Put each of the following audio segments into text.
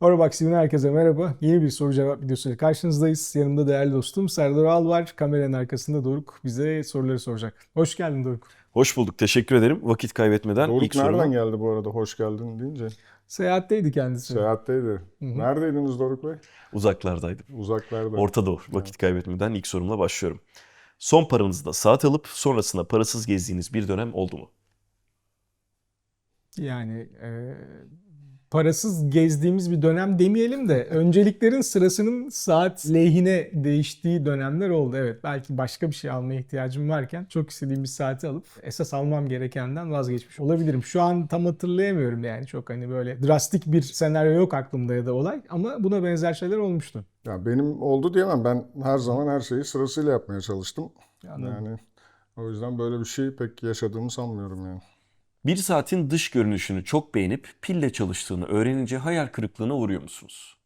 Orobox'ın herkese merhaba. Yeni bir soru cevap videosuyla karşınızdayız. Yanımda değerli dostum Serdar Al var. Kameranın arkasında Doruk bize soruları soracak. Hoş geldin Doruk. Hoş bulduk. Teşekkür ederim. Vakit kaybetmeden Doruk ilk nereden soruma. geldi bu arada hoş geldin deyince? Seyahatteydi kendisi. Seyahatteydi. Neredeydiniz Doruk Bey? Uzaklardaydım. Uzaklarda. Orta Doğu. Vakit kaybetmeden ilk sorumla başlıyorum. Son paranızda saat alıp sonrasında parasız gezdiğiniz bir dönem oldu mu? Yani e, parasız gezdiğimiz bir dönem demeyelim de önceliklerin sırasının saat lehine değiştiği dönemler oldu. Evet belki başka bir şey almaya ihtiyacım varken çok istediğim bir saati alıp esas almam gerekenden vazgeçmiş olabilirim. Şu an tam hatırlayamıyorum yani çok hani böyle drastik bir senaryo yok aklımda ya da olay ama buna benzer şeyler olmuştu. Ya benim oldu diyemem. Ben her zaman her şeyi sırasıyla yapmaya çalıştım. Anladım. Yani o yüzden böyle bir şey pek yaşadığımı sanmıyorum yani. Bir saatin dış görünüşünü çok beğenip pille çalıştığını öğrenince hayal kırıklığına uğruyor musunuz?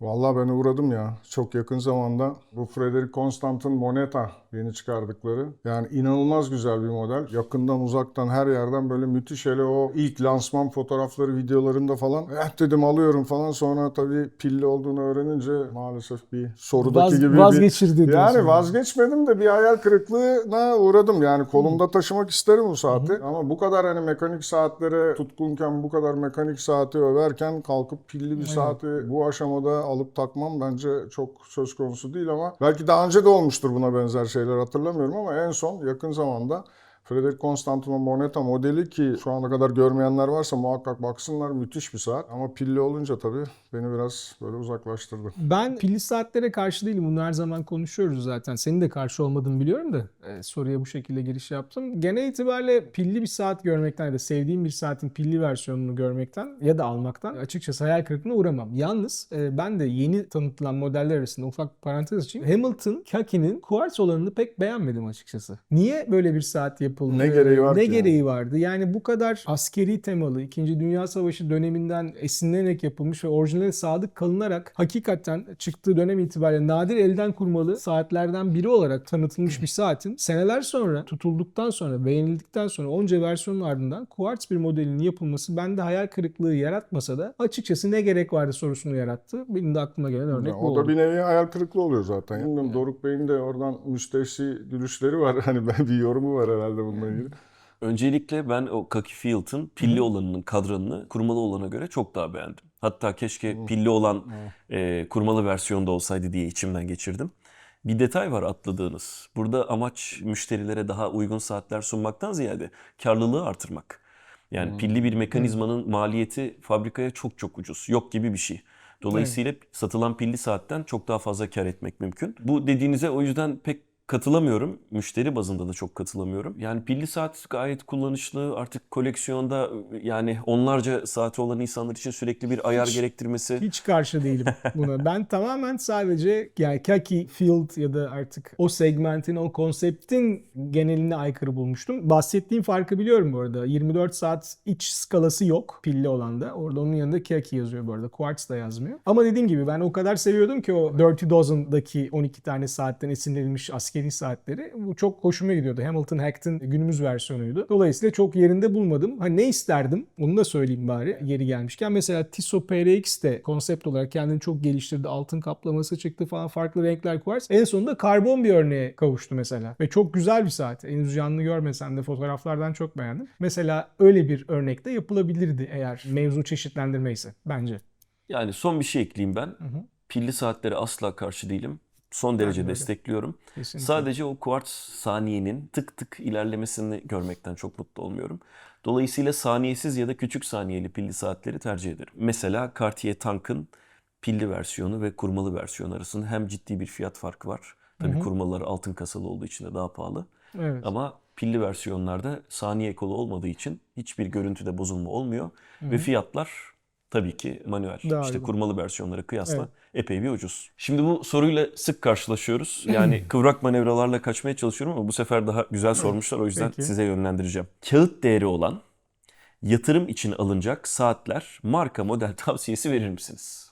Vallahi ben uğradım ya. Çok yakın zamanda bu Frederic Constant'ın Moneta yeni çıkardıkları. Yani inanılmaz güzel bir model. Yakından uzaktan her yerden böyle müthiş hele o ilk lansman fotoğrafları videolarında falan. Eh dedim alıyorum falan sonra tabii pilli olduğunu öğrenince maalesef bir sorudaki Vaz- gibi bir... vazgeçirdi diyorsun. Yani vazgeçmedim de bir hayal kırıklığına uğradım. Yani kolumda taşımak isterim bu saati. Ama bu kadar hani mekanik saatlere tutkunken bu kadar mekanik saati överken kalkıp pilli bir Evet. saati bu aşamada alıp takmam bence çok söz konusu değil ama belki daha önce de olmuştur buna benzer şeyler hatırlamıyorum ama en son yakın zamanda Frederic Constantin Moneta modeli ki şu ana kadar görmeyenler varsa muhakkak baksınlar müthiş bir saat ama pilli olunca tabii beni biraz böyle uzaklaştırdı. Ben pilli saatlere karşı değilim. Bunu her zaman konuşuyoruz zaten. Senin de karşı olmadığını biliyorum da e, soruya bu şekilde giriş yaptım. Genel itibariyle pilli bir saat görmekten ya da sevdiğim bir saatin pilli versiyonunu görmekten ya da almaktan açıkçası hayal kırıklığına uğramam. Yalnız e, ben de yeni tanıtılan modeller arasında ufak bir parantez açayım. Hamilton Kaki'nin kuartz olanını pek beğenmedim açıkçası. Niye böyle bir saat yapıldı? Ne gereği var Ne ki gereği vardı? Yani bu kadar askeri temalı 2. Dünya Savaşı döneminden esinlenerek yapılmış ve orijinale sadık kalınarak hakikaten çıktığı dönem itibariyle nadir elden kurmalı saatlerden biri olarak tanıtılmış bir saatin seneler sonra tutulduktan sonra beğenildikten sonra onca versiyonun ardından kuartz bir modelinin yapılması bende hayal kırıklığı yaratmasa da açıkçası ne gerek vardı sorusunu yarattı. Benim de aklıma gelen örnek Ya bu o da oldu. bir nevi hayal kırıklığı oluyor zaten. Bilmiyorum Doruk Bey'in de oradan müstehsi gülüşleri var. Hani ben bir yorumu var herhalde bununla ilgili. Öncelikle ben o Kaki Field'ın pilli olanının kadranını kurmalı olana göre çok daha beğendim. Hatta keşke pilli olan e, kurmalı versiyonda olsaydı diye içimden geçirdim. Bir detay var atladığınız. Burada amaç müşterilere daha uygun saatler sunmaktan ziyade karlılığı artırmak. Yani pilli bir mekanizmanın maliyeti fabrikaya çok çok ucuz. Yok gibi bir şey. Dolayısıyla satılan pilli saatten çok daha fazla kar etmek mümkün. Bu dediğinize o yüzden pek katılamıyorum. Müşteri bazında da çok katılamıyorum. Yani pilli saat gayet kullanışlı. Artık koleksiyonda yani onlarca saati olan insanlar için sürekli bir ayar Hiç- gerektirmesi. Hiç karşı değilim buna. Ben tamamen sadece yani Kaki Field ya da artık o segmentin, o konseptin geneline aykırı bulmuştum. Bahsettiğim farkı biliyorum bu arada. 24 saat iç skalası yok pilli olanda. Orada onun yanında Kaki yazıyor bu arada. Quartz da yazmıyor. Ama dediğim gibi ben o kadar seviyordum ki o Dirty Dozen'daki 12 tane saatten esinlenilmiş askeri saatleri. Bu çok hoşuma gidiyordu. Hamilton Hack'tin günümüz versiyonuydu. Dolayısıyla çok yerinde bulmadım. Ha ne isterdim? Onu da söyleyeyim bari yeri gelmişken. Mesela Tissot PRX de konsept olarak kendini çok geliştirdi. Altın kaplaması çıktı falan. Farklı renkler kuars. En sonunda karbon bir örneğe kavuştu mesela. Ve çok güzel bir saat. Henüz canlı görmesem de fotoğraflardan çok beğendim. Mesela öyle bir örnek de yapılabilirdi eğer mevzu çeşitlendirme ise bence. Yani son bir şey ekleyeyim ben. hı. Pilli saatlere asla karşı değilim. Son derece de öyle. destekliyorum. Kesinlikle. Sadece o kuartz saniyenin tık tık ilerlemesini görmekten çok mutlu olmuyorum. Dolayısıyla saniyesiz ya da küçük saniyeli pilli saatleri tercih ederim. Mesela Cartier Tank'ın pilli versiyonu ve kurmalı versiyonu arasında hem ciddi bir fiyat farkı var. Tabii kurmalıları altın kasalı olduğu için de daha pahalı. Evet. Ama pilli versiyonlarda saniye kolu olmadığı için hiçbir görüntüde bozulma olmuyor. Ve fiyatlar tabii ki manuel. Daha işte uygun. kurmalı versiyonlara kıyasla Evet. epey bir ucuz. Şimdi bu soruyla sık karşılaşıyoruz. Yani kıvrak manevralarla kaçmaya çalışıyorum ama bu sefer daha güzel sormuşlar. O yüzden Peki. size yönlendireceğim. Kağıt değeri olan yatırım için alınacak saatler marka model tavsiyesi verir misiniz?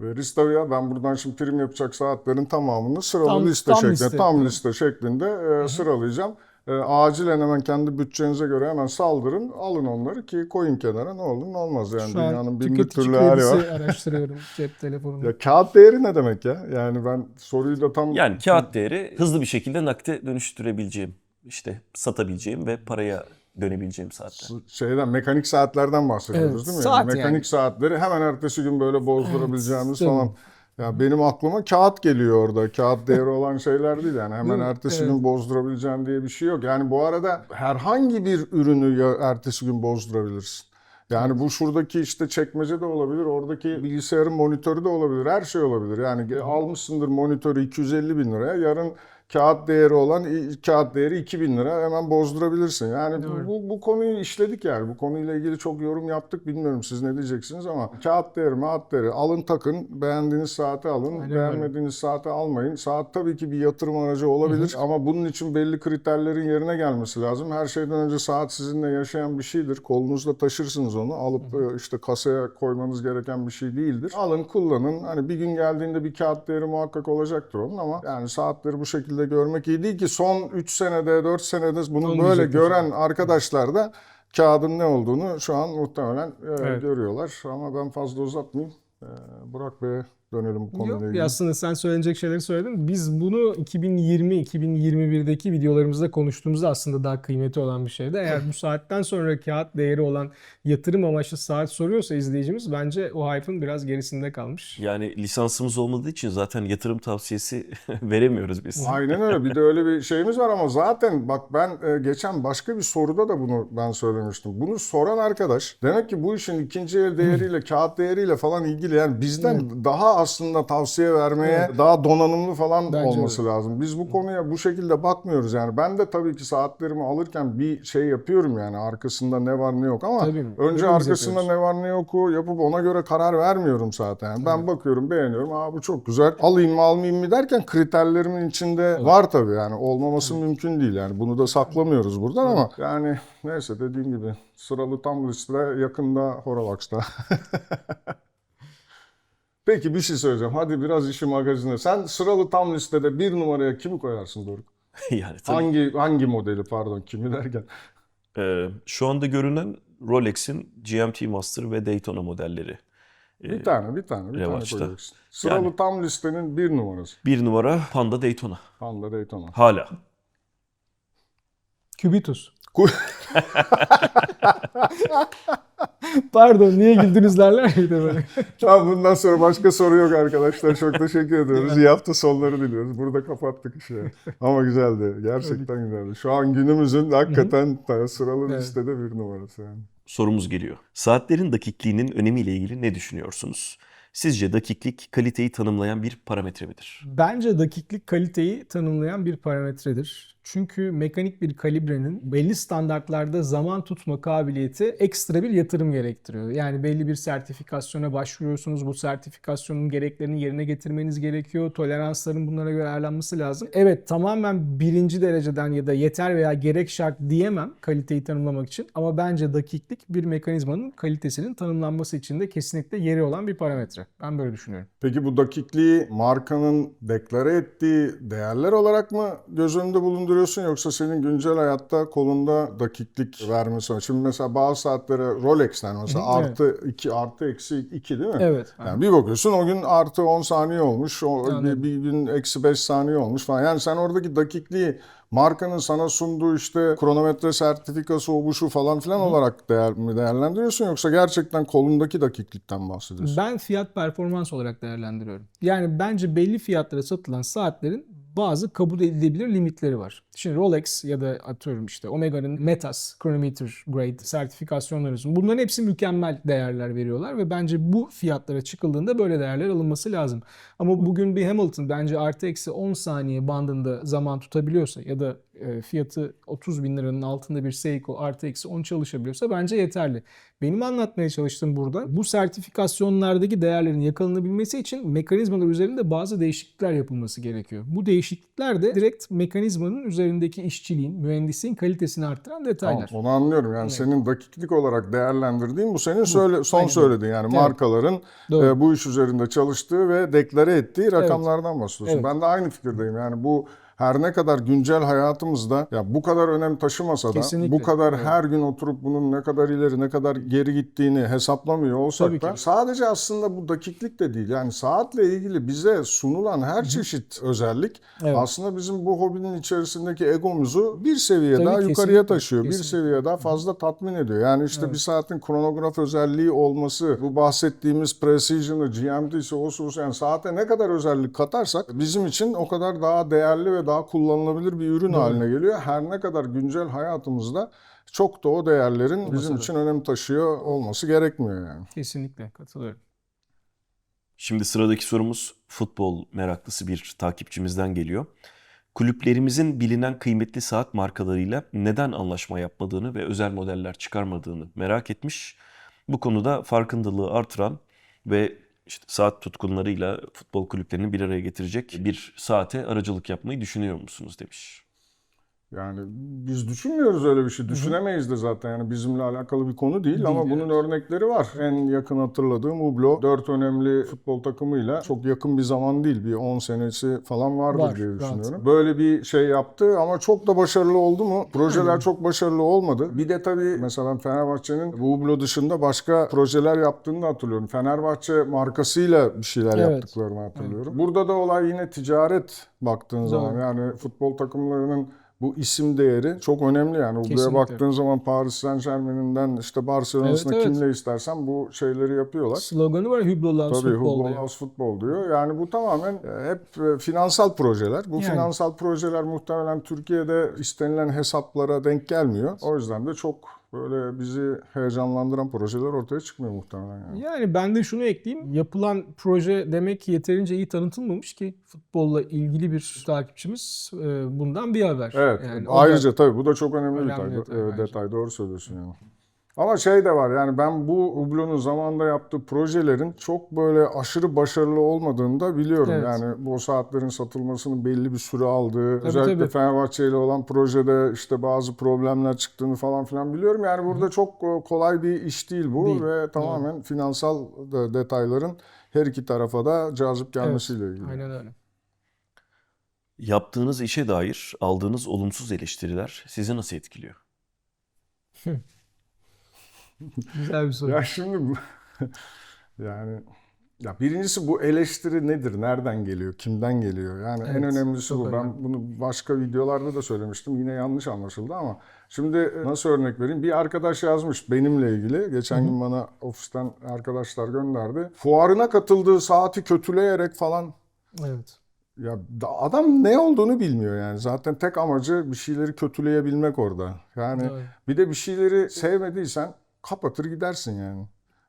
Veririz tabii ya. Ben buradan şimdi prim yapacak saatlerin tamamını sıralı Tam- liste tam şeklinde, liste. tam liste şeklinde e, sıralayacağım. E, acilen hemen kendi bütçenize göre hemen saldırın. Alın onları ki koyun kenara ne olur ne olmaz. Yani Şu an dünyanın bin bir tüketici türlü hali var. araştırıyorum cep telefonunda. Ya kağıt değeri ne demek ya? Yani ben soruyu da tam... Yani kağıt değeri hızlı bir şekilde nakde dönüştürebileceğim, işte satabileceğim ve paraya dönebileceğim saatler. şeyden mekanik saatlerden bahsediyoruz Evet, değil mi? saat yani mekanik yani. saatleri hemen ertesi gün böyle bozdurabileceğimiz Evet, falan. Ya benim aklıma kağıt geliyor orada. Kağıt değeri olan şeyler değil yani. Hemen Değil ertesi Evet. gün bozdurabileceğin diye bir şey yok. Yani bu arada herhangi bir ürünü ya ertesi gün bozdurabilirsin. Yani bu şuradaki işte çekmece de olabilir, oradaki bilgisayarın monitörü de olabilir, her şey olabilir. Yani almışsındır monitörü 250 bin liraya, yarın kağıt değeri olan kağıt değeri 2000 lira hemen bozdurabilirsin. Yani bu, Doğru. bu, bu konuyu işledik yani. Bu konuyla ilgili çok yorum yaptık. Bilmiyorum siz ne diyeceksiniz ama kağıt değeri, maat değeri alın takın. Beğendiğiniz saati alın. Aynen öyle. beğenmediğiniz saati almayın. Saat tabii ki bir yatırım aracı olabilir ama bunun için belli kriterlerin yerine gelmesi lazım. Her şeyden önce saat sizinle yaşayan bir şeydir. Kolunuzda taşırsınız onu. Alıp e, işte kasaya koymanız gereken bir şey değildir. Alın kullanın. Hani bir gün geldiğinde bir kağıt değeri muhakkak olacaktır onun ama yani saatleri bu şekilde görmek iyi değil ki son 3 senede 4 senede bunu Olmayacak böyle bir şey. gören arkadaşlar da kağıdın ne olduğunu şu an muhtemelen e, Evet. görüyorlar. Ama ben fazla uzatmayayım. E, Burak Bey'e dönelim bu konuyla Yok ilgili. aslında sen söylenecek şeyleri söyledin. Biz bunu 2020-2021'deki videolarımızda konuştuğumuzda aslında daha kıymeti olan bir şeydi. Eğer bu saatten sonra kağıt değeri olan yatırım amaçlı saat soruyorsa izleyicimiz bence o hype'ın biraz gerisinde kalmış. Yani lisansımız olmadığı için zaten yatırım tavsiyesi veremiyoruz biz. Aynen öyle. Bir de öyle bir şeyimiz var ama zaten bak ben e, geçen başka bir soruda da bunu ben söylemiştim. Bunu soran arkadaş demek ki bu işin ikinci el değeriyle, kağıt değeriyle falan ilgili yani bizden daha aslında tavsiye vermeye daha donanımlı falan Bence olması lazım. Biz bu konuya bu şekilde bakmıyoruz yani. Ben de tabii ki saatlerimi alırken bir şey yapıyorum yani arkasında ne var ne yok ama Tabii, önce arkasında yapıyoruz. ne var ne yoku yapıp ona göre karar vermiyorum zaten. Yani ben bakıyorum, beğeniyorum. Aa bu çok güzel. Alayım mı almayayım mı derken kriterlerimin içinde var tabii yani. Olmaması mümkün değil yani. Bunu da saklamıyoruz buradan ama yani neyse dediğim gibi sıralı tam liste yakında Horalax'ta. Peki bir şey söyleyeceğim. Hadi biraz işi magazine. Sen sıralı tam listede bir numaraya kimi koyarsın Doruk? yani tabii. Hangi hangi modeli pardon kimi derken? Ee, şu anda görünen Rolex'in GMT Master ve Daytona modelleri. Ee, Bir tane bir tane bir Revaçta. tane koyacaksın. Sıralı Yani. tam listenin bir numarası. bir numara Panda Daytona. Honda Daytona. Hala. Kübitus. Pardon niye güldünüz derler bir de böyle. Tamam bundan sonra başka soru yok arkadaşlar. Çok teşekkür ediyoruz. İyi hafta sonları diliyoruz. Burada kapattık işi. Ama güzeldi. Gerçekten güzeldi. Şu an günümüzün hakikaten sıralı Evet. listede bir numarası yani. Sorumuz geliyor. Saatlerin dakikliğinin önemiyle ilgili ne düşünüyorsunuz? Sizce dakiklik kaliteyi tanımlayan bir parametre midir? Bence dakiklik kaliteyi tanımlayan bir parametredir. Çünkü mekanik bir kalibrenin belli standartlarda zaman tutma kabiliyeti ekstra bir yatırım gerektiriyor. Yani belli bir sertifikasyona başvuruyorsunuz. Bu sertifikasyonun gereklerini yerine getirmeniz gerekiyor. Toleransların bunlara göre ayarlanması lazım. Evet tamamen birinci dereceden ya da yeter veya gerek şart diyemem kaliteyi tanımlamak için. Ama bence dakiklik bir mekanizmanın kalitesinin tanımlanması için de kesinlikle yeri olan bir parametre. Ben böyle düşünüyorum. Peki bu dakikliği markanın deklare ettiği değerler olarak mı göz önünde bulunduruyorsun yoksa senin güncel hayatta kolunda dakiklik vermesi var? Şimdi mesela bazı saatlere Rolex'ten mesela Hı hı, artı 2 artı eksi 2 değil mi? Evet. Yani bir bakıyorsun o gün artı 10 saniye olmuş, o bir, Anladım. bir gün eksi 5 saniye olmuş falan. Yani sen oradaki dakikliği markanın sana sunduğu işte kronometre sertifikası o bu şu falan filan olarak değer, mi değerlendiriyorsun yoksa gerçekten kolundaki dakiklikten bahsediyorsun? Ben fiyat performans olarak değerlendiriyorum. Yani bence belli fiyatlara satılan saatlerin bazı kabul edilebilir limitleri var. Şimdi Rolex ya da atıyorum işte Omega'nın Metas Chronometer Grade sertifikasyonları olsun. Bunların hepsi mükemmel değerler veriyorlar ve bence bu fiyatlara çıkıldığında böyle değerler alınması lazım. Ama bugün bir Hamilton bence artı eksi 10 saniye bandında zaman tutabiliyorsa ya da e, fiyatı 30 bin liranın altında bir Seiko artı eksi 10 çalışabiliyorsa bence yeterli. Benim anlatmaya çalıştığım burada bu sertifikasyonlardaki değerlerin yakalanabilmesi için mekanizmalar üzerinde bazı değişiklikler yapılması gerekiyor. Bu değişiklikler de direkt mekanizmanın üzerindeki işçiliğin, mühendisliğin kalitesini arttıran detaylar. Tamam, onu anlıyorum. Yani Evet. senin dakiklik olarak değerlendirdiğin bu senin söyle, son Aynen. söylediğin yani Evet. markaların e, bu iş üzerinde çalıştığı ve deklare ettiği rakamlardan bahsediyorsun. Evet. Ben de aynı fikirdeyim. Yani bu her ne kadar güncel hayatımızda ya bu kadar önem taşımasa da Kesinlikle. bu kadar Evet. her gün oturup bunun ne kadar ileri ne kadar geri gittiğini hesaplamıyor olsak Tabii da ki. sadece aslında bu dakiklik de değil. Yani saatle ilgili bize sunulan her çeşit özellik Evet. aslında bizim bu hobinin içerisindeki egomuzu bir seviye Tabii, daha kesinlikle. yukarıya taşıyor. Bir Kesinlikle. seviye daha fazla tatmin ediyor. Yani işte Evet. bir saatin kronograf özelliği olması, bu bahsettiğimiz precision'ı, GMT'si, o yani saate ne kadar özellik katarsak bizim için o kadar daha değerli ve daha kullanılabilir bir ürün Doğru. haline geliyor. Her ne kadar güncel hayatımızda çok da o değerlerin bizim da. için önem taşıyor olması gerekmiyor yani. Kesinlikle katılıyorum. Şimdi sıradaki sorumuz futbol meraklısı bir takipçimizden geliyor. Kulüplerimizin bilinen kıymetli saat markalarıyla neden anlaşma yapmadığını ve özel modeller çıkarmadığını merak etmiş. Bu konuda farkındalığı artıran ve işte saat tutkunlarıyla futbol kulüplerini bir araya getirecek bir saate aracılık yapmayı düşünüyor musunuz demiş. Yani biz düşünmüyoruz öyle bir şey. Düşünemeyiz de zaten yani bizimle alakalı bir konu değil, Değil, ama bunun evet. örnekleri var. En yakın hatırladığım Hublot dört önemli futbol takımıyla çok yakın bir zaman değil. Bir 10 senesi falan vardır Var, diye rahat. düşünüyorum. Böyle bir şey yaptı ama çok da başarılı oldu mu? Projeler çok başarılı olmadı. Bir de tabii mesela Fenerbahçe'nin bu Hublot dışında başka projeler yaptığını hatırlıyorum. Fenerbahçe markasıyla bir şeyler Evet. yaptıklarını hatırlıyorum. Burada da olay yine ticaret baktığın Doğru. zaman yani futbol takımlarının bu isim değeri çok önemli yani. Buraya baktığın zaman Paris Saint Germain'inden işte Barcelona'sına Evet, evet. kimle istersen bu şeyleri yapıyorlar. Sloganı var Hublot Tabii. Loves Futbol diyor. Yani bu tamamen e, hep e, finansal projeler. Bu Yani. finansal projeler muhtemelen Türkiye'de istenilen hesaplara denk gelmiyor. O yüzden de çok böyle bizi heyecanlandıran projeler ortaya çıkmıyor muhtemelen yani. Yani ben de şunu ekleyeyim. Yapılan proje demek ki yeterince iyi tanıtılmamış ki futbolla ilgili bir takipçimiz e, bundan bir haber. Evet. Yani o da- ayrıca tabii bu da çok önemli, Önemli bir detay. detay Evet, detay. Doğru söylüyorsun yani. Ama şey de var yani ben bu Hublot'un zamanında yaptığı projelerin çok böyle aşırı başarılı olmadığını da biliyorum. Evet. Yani bu saatlerin satılmasının belli bir süre aldığı, Tabii, özellikle tabii. Fenerbahçe ile olan projede işte bazı problemler çıktığını falan filan biliyorum. Yani burada çok e, kolay bir iş değil bu Değil. ve tamamen finansal da detayların her iki tarafa da cazip gelmesiyle ilgili. Aynen öyle. Yaptığınız işe dair aldığınız olumsuz eleştiriler sizi nasıl etkiliyor? Güzel bir soru. Ya şimdi yani ya birincisi bu eleştiri nedir? Nereden geliyor? Kimden geliyor? Yani en Evet, önemlisi çok bu. Ben önemli. bunu başka videolarda da söylemiştim. Yine yanlış anlaşıldı ama şimdi e, nasıl örnek vereyim? Bir arkadaş yazmış benimle ilgili. Geçen gün bana ofisten arkadaşlar gönderdi. Fuarına katıldığı saati kötüleyerek falan Evet. ya da- adam ne olduğunu bilmiyor yani. Zaten tek amacı bir şeyleri kötüleyebilmek orada. Yani Doğru. bir de bir şeyleri sevmediysen kapatır gidersin yani.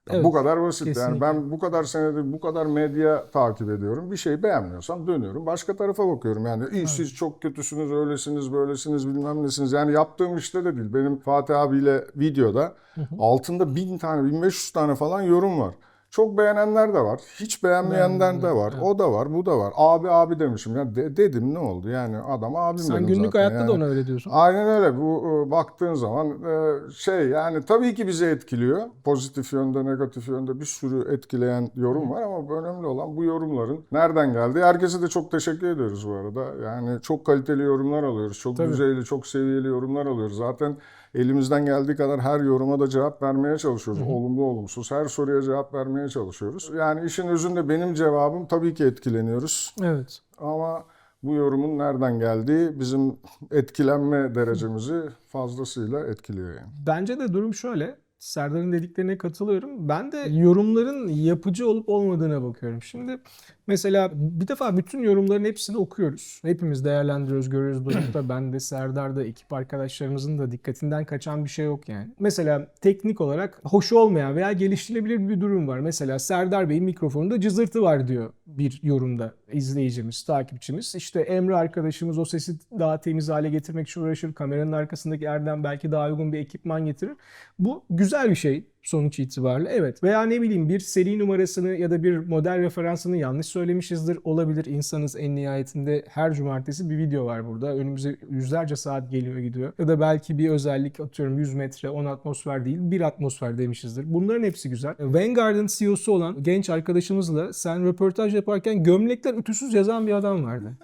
Ya Evet, bu kadar basit. Yani kesinlikle. ben bu kadar senedir bu kadar medya takip ediyorum. Bir şeyi beğenmiyorsam dönüyorum. Başka tarafa bakıyorum. Yani "İyi, siz çok kötüsünüz, öylesiniz, böylesiniz, bilmem nesiniz. Yani yaptığım işte de değil. Benim Fatih abiyle videoda altında bin tane, 1500 tane falan yorum var. Çok beğenenler de var. Hiç beğenmeyenler de var. O da var, bu da var. Abi abi demişim. Ya de- dedim ne oldu? Yani adam abim Sen benim günlük zaten. hayatta Yani- da ona öyle diyorsun. Aynen öyle. Bu e, baktığın zaman e, şey yani tabii ki bizi etkiliyor. Pozitif yönde, negatif yönde bir sürü etkileyen yorum var ama önemli olan bu yorumların nereden geldi? Herkese de çok teşekkür ediyoruz bu arada. Yani çok kaliteli yorumlar alıyoruz. Çok Tabii. düzeyli, çok seviyeli yorumlar alıyoruz. Zaten elimizden geldiği kadar her yoruma da cevap vermeye çalışıyoruz. Olumlu olumsuz. Her soruya cevap vermeye çalışıyoruz. Yani işin özünde benim cevabım tabii ki etkileniyoruz. Evet. Ama bu yorumun nereden geldiği bizim etkilenme derecemizi fazlasıyla etkiliyor yani. Bence de durum şöyle. Serdar'ın dediklerine katılıyorum. Ben de yorumların yapıcı olup olmadığına bakıyorum. Şimdi mesela bir defa bütün yorumların hepsini okuyoruz. Hepimiz değerlendiriyoruz, görüyoruz. Doruk'ta, ben de, Serdar'da, ekip arkadaşlarımızın da dikkatinden kaçan bir şey yok yani. Mesela teknik olarak hoş olmayan veya geliştirilebilir bir durum var. Mesela Serdar Bey'in mikrofonunda cızırtı var diyor bir yorumda izleyicimiz, takipçimiz. İşte Emre arkadaşımız o sesi daha temiz hale getirmek için uğraşır. Kameranın arkasındaki Erdem belki daha uygun bir ekipman getirir. Bu güzel bir şey sonuç itibariyle. Evet. Veya ne bileyim bir seri numarasını ya da bir model referansını yanlış söylemişizdir. Olabilir. İnsanız en nihayetinde her cumartesi bir video var burada. Önümüze yüzlerce saat geliyor gidiyor. Ya da belki bir özellik atıyorum 100 metre 10 atmosfer değil 1 atmosfer demişizdir. Bunların hepsi güzel. Vanguard'ın CEO'su olan genç arkadaşımızla sen röportaj yaparken gömlekler ütüsüz yazan bir adam vardı.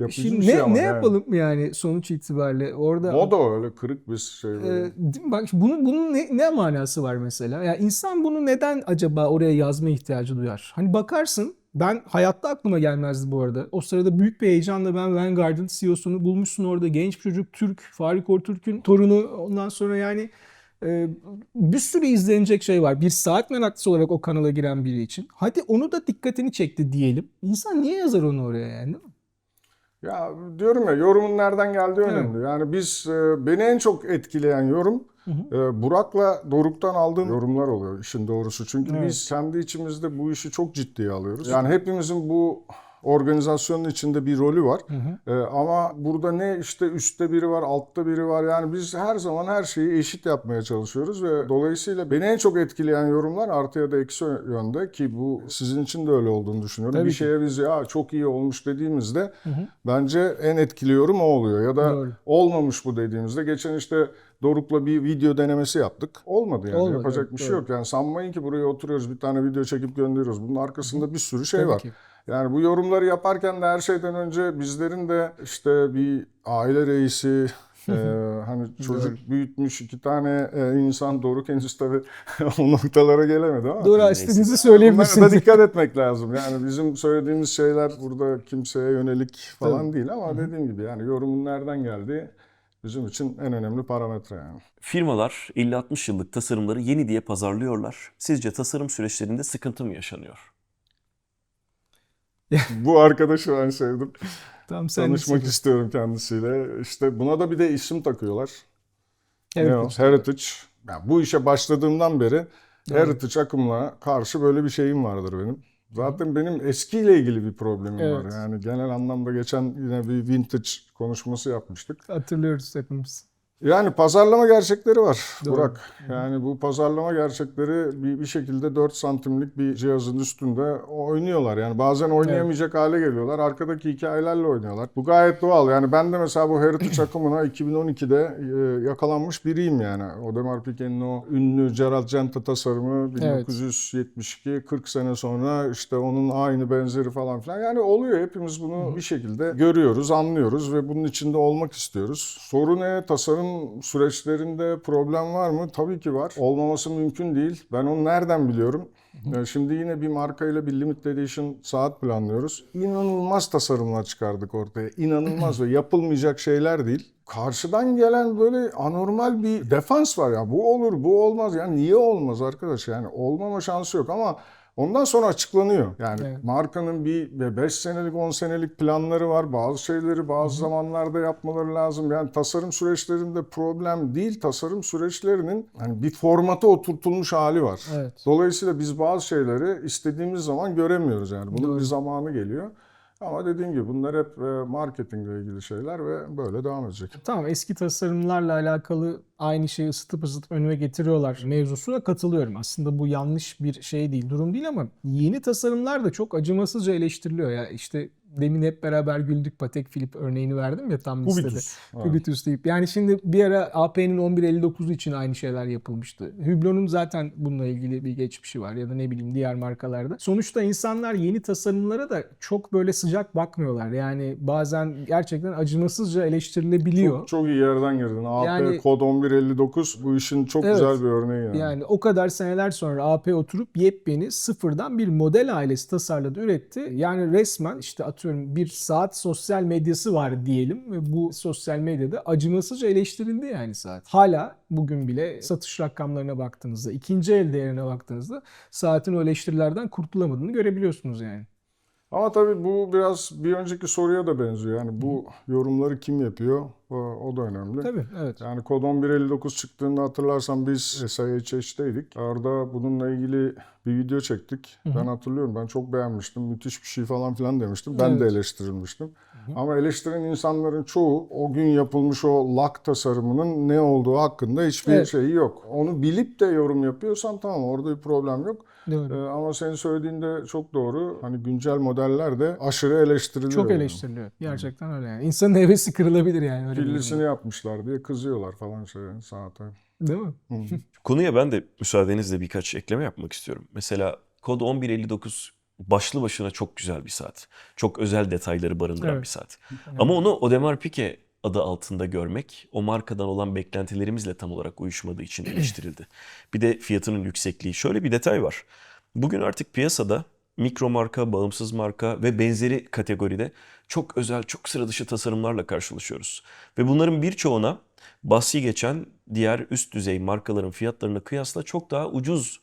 Yapıcı Şimdi bir şey ne, ama ne yani. yapalım yani sonuç itibariyle orada Moda öyle kırık bir şey. Değil mi? Bak bunun bunun ne, ne manası var mesela? Ya insan bunu neden acaba oraya yazma ihtiyacı duyar? Hani bakarsın ben hayatta aklıma gelmezdi bu arada. O sırada büyük bir heyecanla ben Vanguard'ın CEO'sunu bulmuşsun orada. Genç bir çocuk Türk, Farik Ortürk'ün torunu. Ondan sonra yani e, bir sürü izlenecek şey var. Bir saat meraklısı olarak o kanala giren biri için. Hadi onu da dikkatini çekti diyelim. İnsan niye yazar onu oraya yani değil mi? Ya diyorum ya yorumun nereden geldiği Evet. önemli. Yani biz e, beni en çok etkileyen yorum e, Burak'la Doruk'tan aldığım yorumlar oluyor işin doğrusu. Çünkü Evet. biz kendi içimizde bu işi çok ciddiye alıyoruz. Yani hepimizin bu organizasyonun içinde bir rolü var. E, ama burada ne işte üstte biri var, altta biri var. Yani biz her zaman her şeyi eşit yapmaya çalışıyoruz ve dolayısıyla beni en çok etkileyen yorumlar artı ya da eksi yönde ki bu sizin için de öyle olduğunu düşünüyorum. Tabii bir ki. şeye biz ya çok iyi olmuş dediğimizde bence en etkili yorum o oluyor. Ya da Doğru. olmamış bu dediğimizde geçen işte Doruk'la bir video denemesi yaptık. Olmadı yani. Olmadı, Yapacak evet, bir şey doğru. yok. Yani sanmayın ki buraya oturuyoruz bir tane video çekip gönderiyoruz. Bunun arkasında bir sürü şey Tabii var. ki. Yani bu yorumları yaparken de her şeyden önce bizlerin de işte bir aile reisi, e, hani çocuk büyütmüş iki tane e, insan Doruk henüz tabii o noktalara gelemedi ama. Doğru istediğinizi Bunlara da söyleyebilirsiniz. dikkat etmek lazım. Yani bizim söylediğimiz şeyler burada kimseye yönelik falan Tabii. değil ama dediğim gibi yani yorumun nereden geldiği bizim için en önemli parametre yani. Firmalar 50-60 yıllık tasarımları yeni diye pazarlıyorlar. Sizce tasarım süreçlerinde sıkıntı mı yaşanıyor? Bu arkadaşı ben sevdim. Tamam sen Tanışmak istiyorum kendisiyle. İşte buna da bir de isim takıyorlar. Evet, Ne o? Heritage. Yani bu işe başladığımdan beri Heritage akımla karşı böyle bir şeyim vardır benim. Zaten benim eskiyle ilgili bir problemim var. Evet. Yani genel anlamda geçen yine bir vintage konuşması yapmıştık. Hatırlıyoruz hepimiz. Yani pazarlama gerçekleri var Doğru. Burak. Yani bu pazarlama gerçekleri bir, bir şekilde 4 santimlik bir cihazın üstünde oynuyorlar. Yani bazen oynayamayacak hale geliyorlar. Arkadaki hikayelerle oynuyorlar. Bu gayet doğal. Yani ben de mesela bu Heritage akımına 2012'de e, yakalanmış biriyim yani. Odemar Piguet'in o ünlü Gerald Genta tasarımı 1972 40 sene sonra işte onun aynı benzeri falan filan. Yani oluyor. Hepimiz bunu bir şekilde görüyoruz, anlıyoruz ve bunun içinde olmak istiyoruz. Soru ne? Tasarım süreçlerinde problem var mı? Tabii ki var. Olmaması mümkün değil. Ben onu nereden biliyorum? Ee, Şimdi yine bir markayla bir limited edition saat planlıyoruz. İnanılmaz tasarımlar çıkardık ortaya. İnanılmaz ve yapılmayacak şeyler değil. Karşıdan gelen böyle anormal bir defans var ya. Bu olur, bu olmaz. Yani niye olmaz arkadaş? Yani olmama şansı yok ama Ondan sonra açıklanıyor. Yani Evet. markanın bir 5 senelik 10 senelik planları var. Bazı şeyleri bazı zamanlarda yapmaları lazım. Yani tasarım süreçlerinde problem değil. Tasarım süreçlerinin hani bir formata oturtulmuş hali var. Evet. Dolayısıyla biz bazı şeyleri istediğimiz zaman göremiyoruz yani. Bunun Doğru. bir zamanı geliyor. Ama dediğim gibi bunlar hep e, marketingle ilgili şeyler ve böyle devam edecek. Tamam eski tasarımlarla alakalı aynı şeyi ısıtıp ısıtıp önüme getiriyorlar mevzusuna katılıyorum. Aslında bu yanlış bir şey değil, durum değil ama yeni tasarımlar da çok acımasızca eleştiriliyor ya. İşte demin hep beraber güldük Patek Philippe örneğini verdim ya tam listede. Kubitus. Kubitus deyip. Yani şimdi bir ara AP'nin 1159'u için aynı şeyler yapılmıştı. Hublot'un zaten bununla ilgili bir geçmişi var ya da ne bileyim diğer markalarda. Sonuçta insanlar yeni tasarımlara da çok böyle sıcak bakmıyorlar. Yani bazen gerçekten acımasızca eleştirilebiliyor. Çok, çok iyi yerden girdin. AP Yani- kod 1159 bu işin çok Evet. güzel bir örneği yani. Yani o kadar seneler sonra AP oturup yepyeni sıfırdan bir model ailesi tasarladı, üretti. Yani resmen işte atıyorum bir saat sosyal medyası var diyelim ve bu sosyal medyada acımasızca eleştirildi yani saat. Hala bugün bile satış rakamlarına baktığınızda, ikinci el değerine baktığınızda saatin o eleştirilerden kurtulamadığını görebiliyorsunuz yani. Ama tabii bu biraz bir önceki soruya da benziyor. Yani bu yorumları kim yapıyor? O, o da önemli. Tabii evet. Yani kod 1159 çıktığında hatırlarsan biz SIHH'teydik. Orada bununla ilgili bir video çektik. Ben hatırlıyorum. Ben çok beğenmiştim. Müthiş bir şey falan filan demiştim. Ben de Evet. eleştirilmiştim. Ama eleştiren insanların çoğu o gün yapılmış o lak tasarımının ne olduğu hakkında hiçbir Evet. şeyi yok. Onu bilip de yorum yapıyorsan tamam orada bir problem yok. Doğru. Ee, ama senin söylediğin de çok doğru. Hani güncel modeller de aşırı eleştiriliyor. Çok yani. eleştiriliyor. Gerçekten öyle yani. İnsanın hevesi kırılabilir yani. Öyle Pillisini yapmışlar diye kızıyorlar falan şey saate. Değil mi? Konuya ben de müsaadenizle birkaç ekleme yapmak istiyorum. Mesela kod 1159 başlı başına çok güzel bir saat. Çok özel detayları barındıran Evet. bir saat. Ama onu Audemars Piguet adı altında görmek o markadan olan beklentilerimizle tam olarak uyuşmadığı için eleştirildi. Bir de fiyatının yüksekliği. Şöyle bir detay var. Bugün artık piyasada mikro marka, bağımsız marka ve benzeri kategoride çok özel, çok sıra dışı tasarımlarla karşılaşıyoruz. Ve bunların birçoğuna bahsi geçen diğer üst düzey markaların fiyatlarına kıyasla çok daha ucuz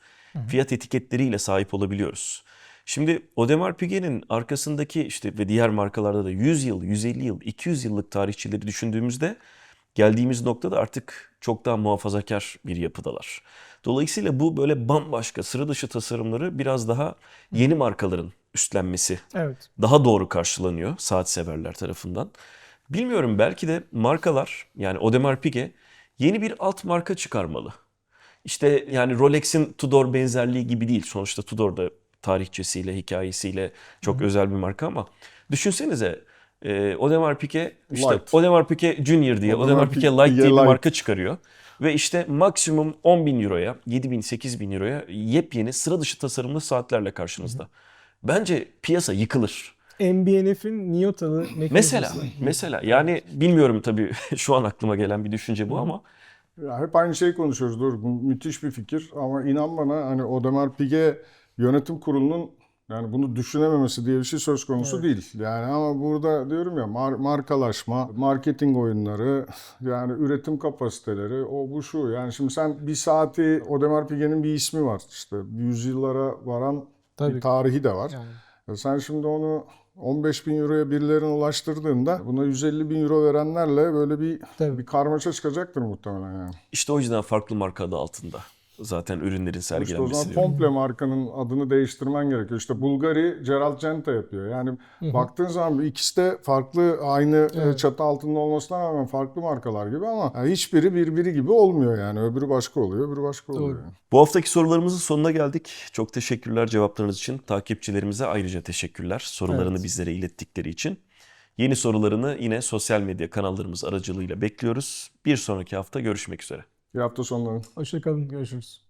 fiyat etiketleriyle sahip olabiliyoruz. Şimdi Audemars Piguet'in arkasındaki işte ve diğer markalarda da 100 yıl, 150 yıl, 200 yıllık tarihçileri düşündüğümüzde geldiğimiz noktada artık çok daha muhafazakar bir yapıdalar. Dolayısıyla bu böyle bambaşka sıra dışı tasarımları biraz daha yeni markaların üstlenmesi Evet. daha doğru karşılanıyor saat severler tarafından. Bilmiyorum belki de markalar yani Audemars Piguet yeni bir alt marka çıkarmalı. İşte yani Rolex'in Tudor benzerliği gibi değil. Sonuçta Tudor da tarihçesiyle, hikayesiyle çok özel bir marka ama düşünsenize e, Audemars Piguet işte Light. Audemars Piguet Junior diye Piguet Piguet Light diye bir Light. marka çıkarıyor. Ve işte maksimum 10 bin euroya, 7 bin, 8 bin euroya yepyeni sıra dışı tasarımlı saatlerle karşınızda. Bence piyasa yıkılır. MBNF'in Niyotalı. Mesela, mesela yani bilmiyorum tabii şu an aklıma gelen bir düşünce bu ama Ya hep aynı şeyi konuşuyoruz. Dur bu müthiş bir fikir ama inan bana hani Audemars Piguet yönetim kurulunun yani bunu düşünememesi diye bir şey söz konusu değil. Yani ama burada diyorum ya mar- markalaşma, marketing oyunları, yani üretim kapasiteleri, o bu şu. Yani şimdi sen bir saati Audemars Piguet'in bir ismi var. İşte yüzyıllara varan Tabii. bir tarihi de var. Yani. Ya Sen şimdi onu 15 bin euroya birilerine ulaştırdığında buna 150 bin euro verenlerle böyle bir Tabii. bir karmaşa çıkacaktır muhtemelen yani. işte o yüzden farklı marka adı altında zaten ürünlerin İşte o sergilenmesi. zaman komple markanın adını değiştirmen gerekiyor. İşte Bulgari Gerald Genta yapıyor. Yani baktığın zaman ikisi de farklı aynı e, Evet. çatı altında olmasına rağmen farklı markalar gibi ama yani hiçbiri birbiri gibi olmuyor yani. Öbürü başka oluyor, öbürü başka oluyor. Doğru. Bu haftaki sorularımızın sonuna geldik. Çok teşekkürler cevaplarınız için. Takipçilerimize ayrıca teşekkürler sorularını Evet. bizlere ilettikleri için. Yeni sorularını yine sosyal medya kanallarımız aracılığıyla bekliyoruz. Bir sonraki hafta görüşmek üzere. Bir hafta sonları. Hoşçakalın. Görüşürüz.